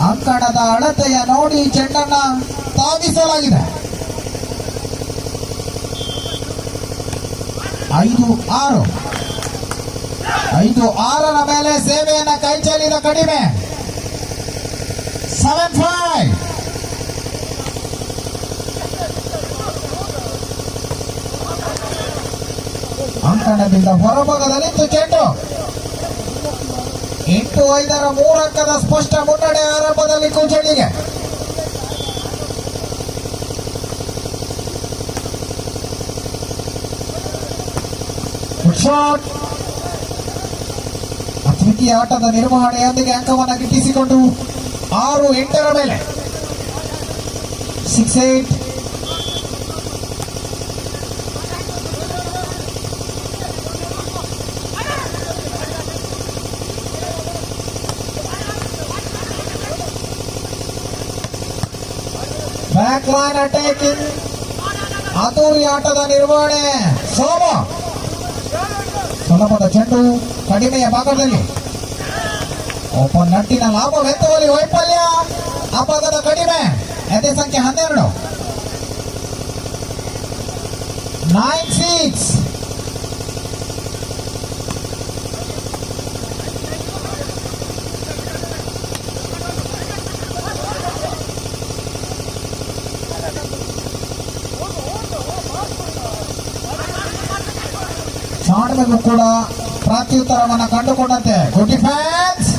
ಅಂಕಣದ ಅಳತೆಯ ನೋಡಿ ಚೆಂಡನ್ನ ತಾಗಿಸಲಾಗಿದೆ. ಐದು ಆರು. ಐದು ಆರರ ಮೇಲೆ ಸೇವೆಯನ್ನ ಕೈಚೆಲ್ಲಿದ ಕಡಿಮೆ. ಸೆವೆನ್ ಫೈವ್ ಅಂಕಣದಿಂದ ಹೊರಭಾಗದಲ್ಲಿತ್ತು ಚೆಂಡು. ಎಂಟು ಐದರ ಮೂರಕ್ಕದ ಸ್ಪಷ್ಟ ಮುನ್ನಡೆ ಆರಂಭದಲ್ಲಿ ಕುಂಚಡಿಗೆ ಶಾಟ್ ದ್ವಿತೀಯ ಆಟದ ನಿರ್ವಹಣೆಯೊಂದಿಗೆ ಅಂಕವನ್ನು ಗಿಟ್ಟಿಸಿಕೊಂಡು ಆರು ಎಂಟರ ಮೇಲೆ. Six eight back line attacking ಅದೂರಿ ಆಟದ ನಿರ್ವಹಣೆ. ಸೋಮ. ಸುಲಭದ ಚೆಂಡು ಕಡಿಮೆಯ ಭಾಗದಲ್ಲಿ. ಒಬ್ಬ ನಟ್ಟಿನ ಲಾಭವೆತ್ತುವಲ್ಲಿ ವೈಫಲ್ಯ. ಅಪಘಾತ ಕಡಿಮೆ. ಎದೆ ಸಂಖ್ಯೆ ಹನ್ನೆರಡು. ನೈನ್ ಸಿಕ್ಸ್ ಶಾಣ್ಮೆಗೂ ಕೂಡ ಪ್ರತ್ಯುತ್ತರವನ್ನು ಕಂಡುಕೊಂಡಂತೆ. ಗುಡ್ ಡಿಫೆನ್ಸ್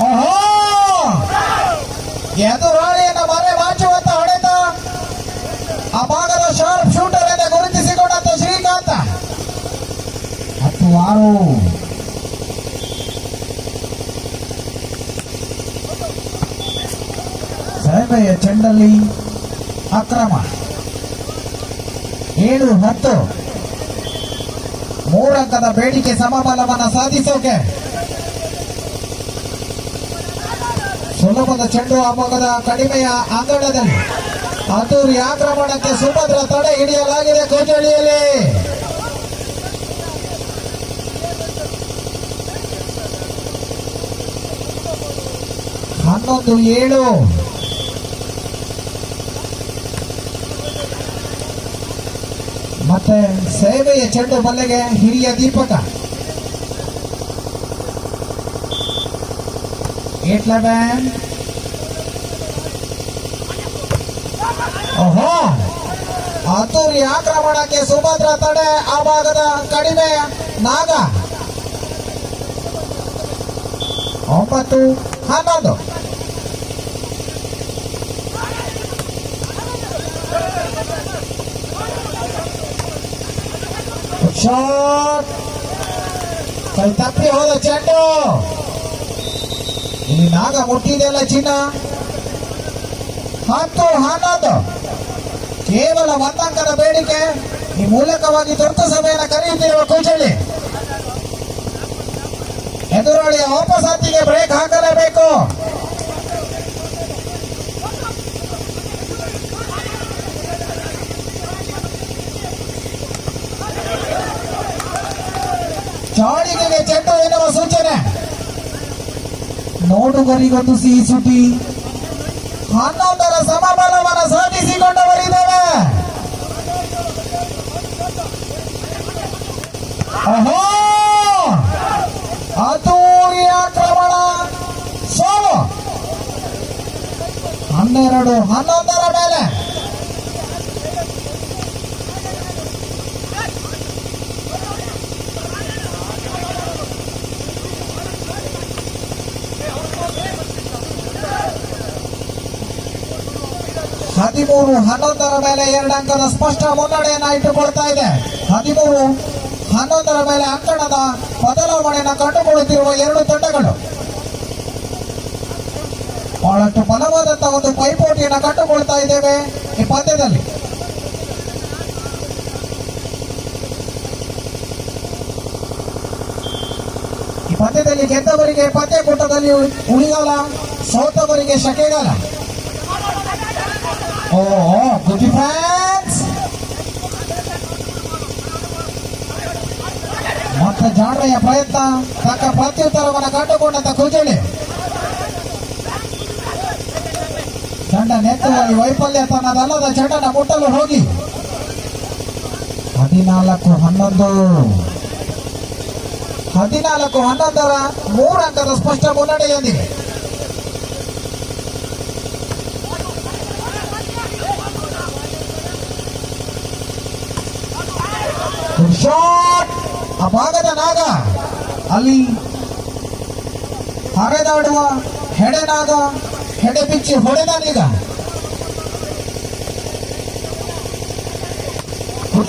ಓಹೋ! ಎದುರಾಳಿಯನ್ನು ಮರೆ ಮಾಚುವಂತ ಹೊಡೆತ. ಆ ಭಾಗದ ಶಾರ್ಪ್ ಶೂಟರ್ ಎಂದು ಗುರುತಿಸಿಕೊಂಡಂತೆ ಶ್ರೀಕಾಂತ. ಹತ್ತು ಆರು. ಸೇವೆಯ ಚೆಂಡಲ್ಲಿ ಅಕ್ರಮ. ಏಳು ಹತ್ತು ಮೂರಂಕದ ಬೇಡಿಕೆ ಸಮಬಲವನ್ನು ಸಾಧಿಸೋಕೆ ಸುಲಭದ ಚೆಂಡು ಅಮೋಘದ ಕಡಿಮೆಯ ಅಂಗಣದಲ್ಲಿ ಅದೂರಿ ಆಕ್ರಮಣಕ್ಕೆ ಸುಭದ್ರ ತಡೆ ಹಿಡಿಯಲಾಗಿದೆ ಕೋಚಳಿಯಲ್ಲಿ ಹನ್ನೊಂದು ಏಳು. ಸೇವೆಯ ಚೆಂಡು ಬಲ್ಲೆಗೆ ಹಿರಿಯ ದೀಪಕ. ಏಟ್ ಲೆವೆನ್ ಓಹೋ! ಅತೂರಿ ಆಕ್ರಮಣಕ್ಕೆ ಸುಭದ್ರ ತಡೆ, ಆ ಭಾಗದ ಕಡಿಮೆ ನಾಗ. ಒಂಬತ್ತು, ಹನ್ನೊಂದು. ಶಾಟ್ ತಪ್ಪಿ ಹೋದ ಚೆಂಡು ಇಲ್ಲಿ ನಾಗ ಮುಟ್ಟಿದೆಯಲ್ಲ ಚಿನ್ನ ಹತ್ತು ಹನ್ನೊಂದು ಕೇವಲ ಒಂದಂಕದ ಬೇಡಿಕೆ ಈ ಮೂಲಕವಾಗಿ ತುರ್ತು ಸಭೆಯನ್ನು ಕರೆಯುತ್ತಿರುವ ಕುಚಳಿ ಎದುರಾಳಿಯ ವಾಪಸಾತಿಗೆ ಬ್ರೇಕ್ ಹಾಕಲೇಬೇಕು. ಎನ್ನುವ ಸೂಚನೆ. ನೋಡುಗರಿಗೊಂದು ಸಿಹಿ ಸುದ್ದಿ. ಹನ್ನೊಂದರ ಸಮಬಲವನ್ನು ಸಾಧಿಸಿಕೊಂಡವರಿದ್ದೇವೆ. ಅಹೋ ಅತೂರಿ ಆಕ್ರಮಣ. ಸೋಲು. ಹನ್ನೆರಡು, ಹನ್ನೊಂದರ ಮೇಲೆ. ಹದಿಮೂರು, ಹನ್ನೊಂದರ ಮೇಲೆ ಎರಡು ಅಂಕದ ಸ್ಪಷ್ಟ ಮುನ್ನಡೆಯನ್ನ ಇಟ್ಟುಕೊಳ್ತಾ ಇದೆ. ಹದಿಮೂರು, ಹನ್ನೊಂದರ ಮೇಲೆ ಅಂಕಣದ ಬದಲಾವಣೆಯನ್ನು ಕಂಡುಕೊಳ್ಳುತ್ತಿರುವ ಎರಡು ತಂಡಗಳು. ಬಹಳಷ್ಟು ಬಲವಾದಂತಹ ಒಂದು ಪೈಪೋಟಿಯನ್ನು ಕಂಡುಕೊಳ್ತಾ ಇದ್ದೇವೆ ಈ ಪಂದ್ಯದಲ್ಲಿ. ಪಂದ್ಯದಲ್ಲಿ ಗೆದ್ದವರಿಗೆ ಪಂದ್ಯ ಕೂಟದಲ್ಲಿ ಉಳಿಗಾಲ ಸೋತವರಿಗೆ ಶಕೆಗಾಲ ಓ ಗುಡ್ ಡಿಫೆನ್ಸ್ ಮತ್ತೆ ಜಾಣ್ಮೆಯ ಪ್ರಯತ್ನ ತಕ್ಕ ಪ್ರತ್ಯುತ್ತರವನ್ನು ಕಂಡುಕೊಂಡಂತ ಕುಜಲಿ ಚಂಡ ನೆತ್ತುವಲ್ಲಿ ವೈಫಲ್ಯ ತನ್ನದಲ್ಲದ ಚಂಡನ ಮುಟ್ಟಲು ಹೋಗಿ ಹದಿನಾಲ್ಕು ಹನ್ನೊಂದು ಹದಿನಾಲ್ಕು ಹನ್ನೊಂದರ ಮೂರು ಅಂಕದ ಸ್ಪಷ್ಟ ಮುನ್ನಡೆಯೊಂದಿಗೆ ಶಾಟ್ ಆ ಭಾಗದ ನಾಗ ಅಲ್ಲಿ ಹರಿದಾಡುವ ಹೆಡೆನಾಗ ಹೆಡೆ ಬಿಚ್ಚಿ ಹೊಡೆದಾನೀಗ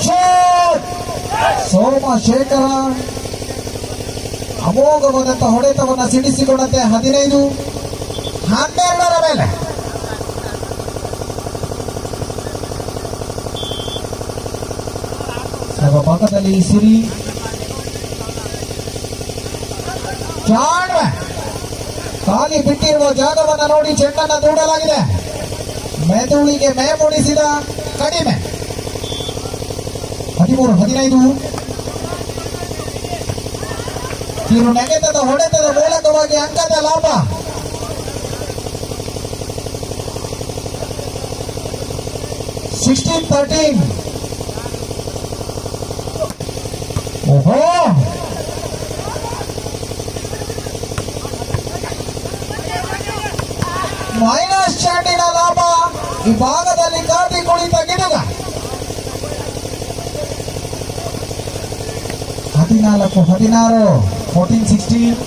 ಸೋಮ ಸೋಮಶೇಖರ ಅಮೋಘವಾದಂತ ಹೊಡೆತವನ್ನ ಸಿಡಿಸಿಕೊಂಡಂತೆ ಹದಿನೈದು, ಹನ್ನೆರಡರ ಮೇಲೆ. ಪಕ್ಕದಲ್ಲಿ ಸಿರಿ. ಜಾಣ್ವೆ. ಖಾಲಿ ಬಿಟ್ಟಿರುವ ಜಾಗವನ್ನು ನೋಡಿ ಚೆಂಡನ್ನ ದೂಡಲಾಗಿದೆ. ಮೆದುಳಿಗೆ ಮೇ ಮೂಡಿಸಿದ ಕಡಿಮೆ. ಹದಿಮೂರು, ಹದಿನೈದು. ಇವರು ನೆಗೆತದ ಹೊಡೆತದ ಮೂಲಕವಾಗಿ ಅಂಕದ ಲಾಭ. ಸಿಕ್ಸ್ಟೀನ್ ತರ್ಟೀನ್ ಓಹೋ ಮೈನಸ್ ಚಾಟಿನ ಲಾಭ ಈ ಭಾಗದಲ್ಲಿ ಕಾಟಿ ಕುಳಿತ ಗಿಡದ ಹದಿನಾಲ್ಕು, ಹದಿನಾರು ಫೋರ್ಟೀನ್ ಸಿಕ್ಸ್ಟೀನ್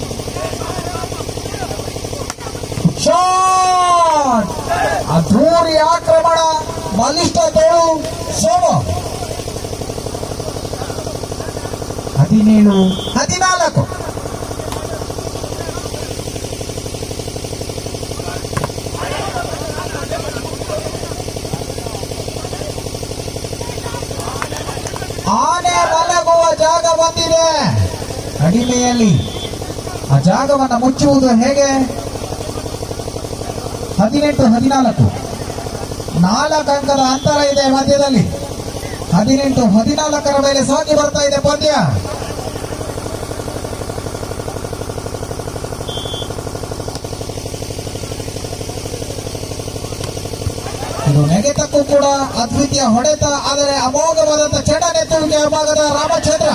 ಅಧೂರಿ ಆಕ್ರಮಣ, ಬಲಿಷ್ಠ ತೋಳು, ಸೋಮು. ಹದಿನೇಳು, ಹದಿನಾಲ್ಕು. ಜಾಗ ಬಂದಿದೆ. ಕಡಿಮೆಯಲ್ಲಿ ಆ ಜಾಗವನ್ನು ಮುಚ್ಚುವುದು ಹೇಗೆ? ಹದಿನೆಂಟು, ಹದಿನಾಲ್ಕು. ನಾಲ್ಕು ಅಂಕದ ಅಂತರ ಇದೆ ಮಧ್ಯದಲ್ಲಿ. ಹದಿನೆಂಟು, ಹದಿನಾಲ್ಕರ ಮೇಲೆ ಸಾಗಿ ಬರ್ತಾ ಇದೆ ಪಂದ್ಯ. ನೆಗೆತಕ್ಕೂ ಕೂಡ ಅದ್ವಿತೀಯ ಹೊಡೆತ, ಆದರೆ ಅಮೋಘವಾದಂತ ಚೆಂಡ ನೆತ್ತುವಿಕೆ ಭಾಗದ ರಾಮಚಂದ್ರ.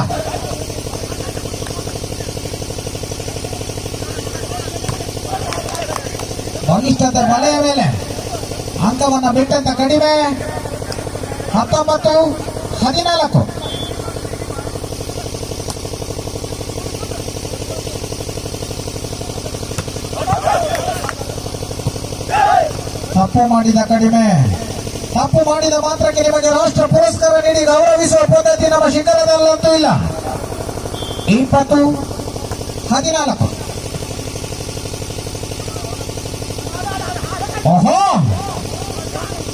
ಬಲಿಷ್ಠದ ಮಲೆಯ ಮೇಲೆ ಅಂಕವನ್ನು ಬಿಟ್ಟಂತ ಕಡಿಮೆ. ಹತ್ತೊಂಬತ್ತು, ಹದಿನಾಲ್ಕು. ತಪ್ಪು ಮಾಡಿದ ಕಡಿಮೆ. ತಪ್ಪು ಮಾಡಿದ ಮಾತ್ರಕ್ಕೆ ನಿಮಗೆ ರಾಷ್ಟ್ರ ಪುರಸ್ಕಾರ ನೀಡಿ ಗೌರವಿಸುವ ಪದ್ಧತಿ ನಮ್ಮ ಶಿಖರದಲ್ಲಂತೂ ಇಲ್ಲ. ಇಪ್ಪತ್ತು ಹದಿನಾಲ್ಕು. ಓಹೋ!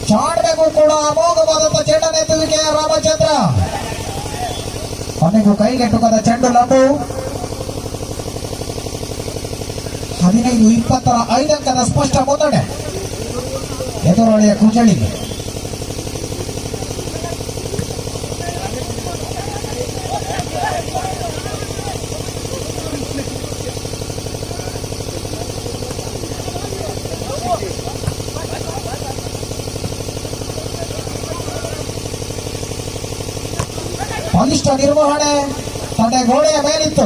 ಚಾಡ್ಬೇಕು ಕೂಡ ಅಮೋಘವಾದಂತ ಚೆಂಡನೆತ್ತುವಿಕೆಯ ರಾಮಚಂದ್ರ. ಕೊನೆಗೂ ಕೈಗೆಟುಕದ ಚೆಂಡು ಲಂಬು. ಹದಿನೈದು ಇಪ್ಪತ್ತರ ಐದಂಕದ ಸ್ಪಷ್ಟ ಮುನ್ನಡೆ. ಎದುರೊಳೆಯ ಕುಜಳಿಗೆ ಬಲಿಷ್ಠ ನಿರ್ವಹಣೆ ತಡೆ ಗೋಡೆಯ ಮೇಲಿತ್ತು.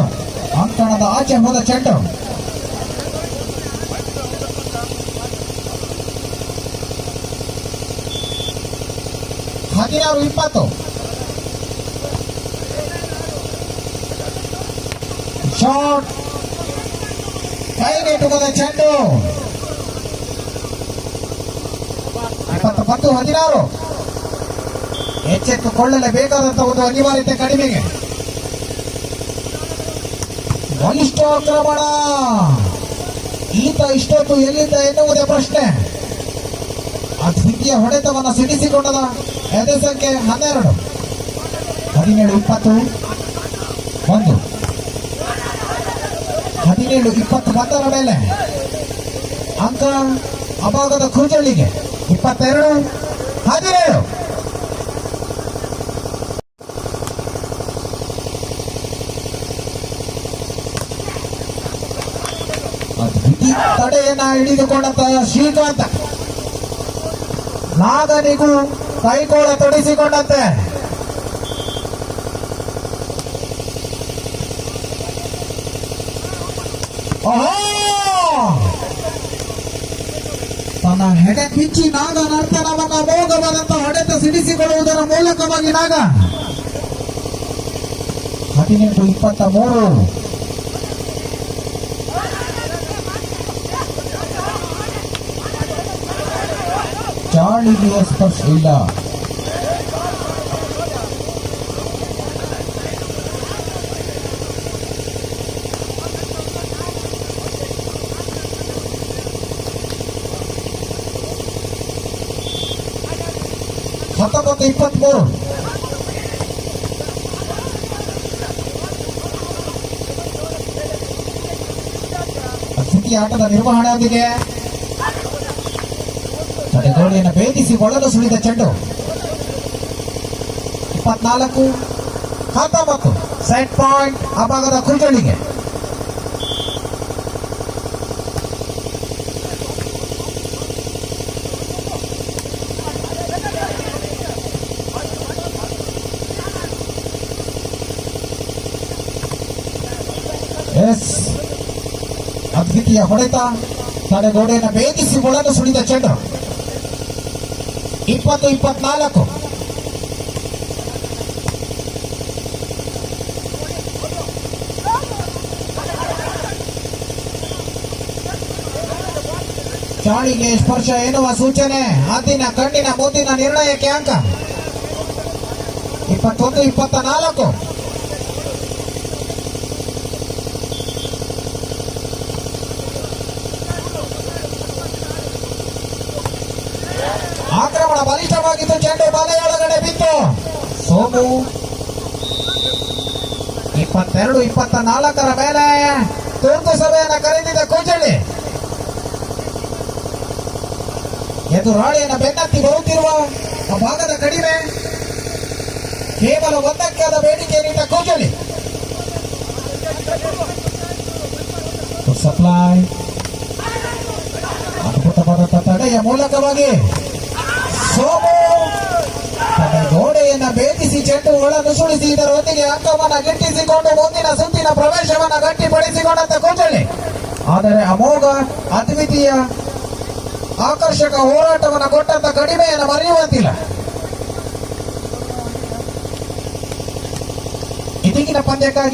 ಅಂಕಣದ ಆಚೆ ಹೋದ ಚೆಂಡು. ಹದಿನಾರು ಇಪ್ಪತ್ತು. ಶಾಟ್ ಕೈಗೆಟುಕದ ಚೆಂಡು. ಇಪ್ಪತ್ತೊಂಬತ್ತು ಹದಿನಾರು. ಎಚ್ಚೆತ್ತುಕೊಳ್ಳಲೇಬೇಕಾದಂತಹ ಒಂದು ಅನಿವಾರ್ಯತೆ ಕಡಿಮೆಗೆ. ಬಲಿಷ್ಠ ಆಕ್ರಮಣ. ಈತ ಇಷ್ಟೊತ್ತು ಎಲ್ಲಿದ್ದ ಎನ್ನುವುದೇ ಪ್ರಶ್ನೆ. ಅದ್ವಿತೀಯ ಹೊಡೆತವನ್ನು ಸಿಡಿಸಿಕೊಂಡದ ಎದೆ ಸಂಖ್ಯೆ ಹನ್ನೆರಡು. ಹದಿನೇಳು, ಇಪ್ಪತ್ತು, ಒಂದು. ಹದಿನೇಳು, ಇಪ್ಪತ್ತು ಬಂದರ ಮೇಲೆ. ಅಂಕ ಅಭಾಗದ ಕುಜಳಿಗೆ ಇಪ್ಪತ್ತೆರಡು, ಹದಿನೇಳು. ತಡೆಯನ್ನ ಹಿಡಿದುಕೊಂಡಂತ ಶ್ರೀಕಾಂತ. ನಾಗನಿಗೂ ಕೈಕೋಳ ತೊಡಿಸಿಕೊಂಡಂತೆ! ತನ್ನ ಹೆಡೆ ಕಿಚ್ಚಿ ನಾಗ ನರ್ತನವನ್ನ ಮೋಗವಾದಂತ ಹೊಡೆತ ಸಿಡಿಸಿಕೊಳ್ಳುವುದರ ಮೂಲಕವಾಗಿ ನಾಗ. ಹದಿನೆಂಟು ಇಪ್ಪತ್ತ ಮೂರು. ಚಾಳಿಗೆ ಸ್ಪರ್ಶ ಇಲ್ಲ ಹತ್ತೊಂಬತ್ತು ಇಪ್ಪತ್ಮೂರು ಸ್ಥಿತಿ ಆಟದ ನಿರ್ವಹಣೆಯೊಂದಿಗೆ ತಡೆಗೋಡೆಯನ್ನು ಭೇದಿಸಿ ಒಳಲು ಸುಳಿದ ಚೆಂಡು. ಇಪ್ಪತ್ನಾಲ್ಕು ಹತ್ತೊಂಬತ್ತು ಸೆಟ್ ಪಾಯಿಂಟ್ ಅಭಾಗದ ಕುಂಜಳಿಗೆ ಎಸ್, ಅದ್ವಿತೀಯ ಹೊಡೆತ. ತಡೆಗೋಡೆಯನ್ನು ಭೇದಿಸಿ ಒಳಲು ಸುಳಿದ ಚೆಂಡು. ಇಪ್ಪತ್ತು ಇಪ್ಪತ್ನಾಲ್ಕು ಚಾಳಿಗೆ ಸ್ಪರ್ಶ ಎನ್ನುವ ಸೂಚನೆ. ಅಂದಿನ ಕಣ್ಣಿನ ಮುಂದಿನ ನಿರ್ಣಯಕ್ಕೆ ಅಂಕ. ಇಪ್ಪತ್ತೊಂದು ಇಪ್ಪತ್ತ ನಾಲ್ಕು ಆಕ್ರಮಣ ಬಲಿಷ್ಠವಾಗಿದ್ದು ಚೆಂಡು ಬಲೆಯೊಳಗಡೆ ಬಿತ್ತು. ಸೋಮು ಇಪ್ಪತ್ತೆರಡು ಇಪ್ಪತ್ತ ನಾಲ್ಕರ ಮೇಲೆ ತುರ್ತು ಸಭೆಯನ್ನ ಕರೆದಿದೆ ಕೋಚಳ್ಳಿ. ಎದುರಾಳಿಯನ್ನು ಬೆನ್ನತ್ತಿ ಬರುತ್ತಿರುವ ಭಾಗದ ಕಡಿಮೆ ಕೇವಲ ಒಂದಕ್ಕೆ ಆದ ಬೇಡಿಕೆ ನೀಡಿದ ಕೋಚಳ್ಳಿ. ಸಪ್ಲೈ ಅದ್ಭುತವಾದಂಥ ತಡೆಯ ಮೂಲಕವಾಗಿ ಸೋಮು ಗೋಡೆಯನ್ನ ಭೇದಿಸಿ ಚೆಂಡು ಇದರ ಇದರೊಂದಿಗೆ ಅಂಕವನ್ನ ಗಿಟ್ಟಿಸಿಕೊಂಡು ಮುಂದಿನ ಸುತ್ತಿನ ಪ್ರವೇಶವನ್ನ ಗಟ್ಟಿಪಡಿಸಿಕೊಂಡಂತ ಕೋಚಳ್ಳಿ ಆದರೆ ಅಮೋಘ ಅದ್ವಿತೀಯ ಆಕರ್ಷಕ ಹೋರಾಟವನ್ನು ಕೊಟ್ಟಂತ ಕಡಿಮೆಯನ್ನು ಮರೆಯುವಂತಿಲ್ಲ. ಇದೀಗಿನ ಪಂದ್ಯಕ್ಕಾಗಿ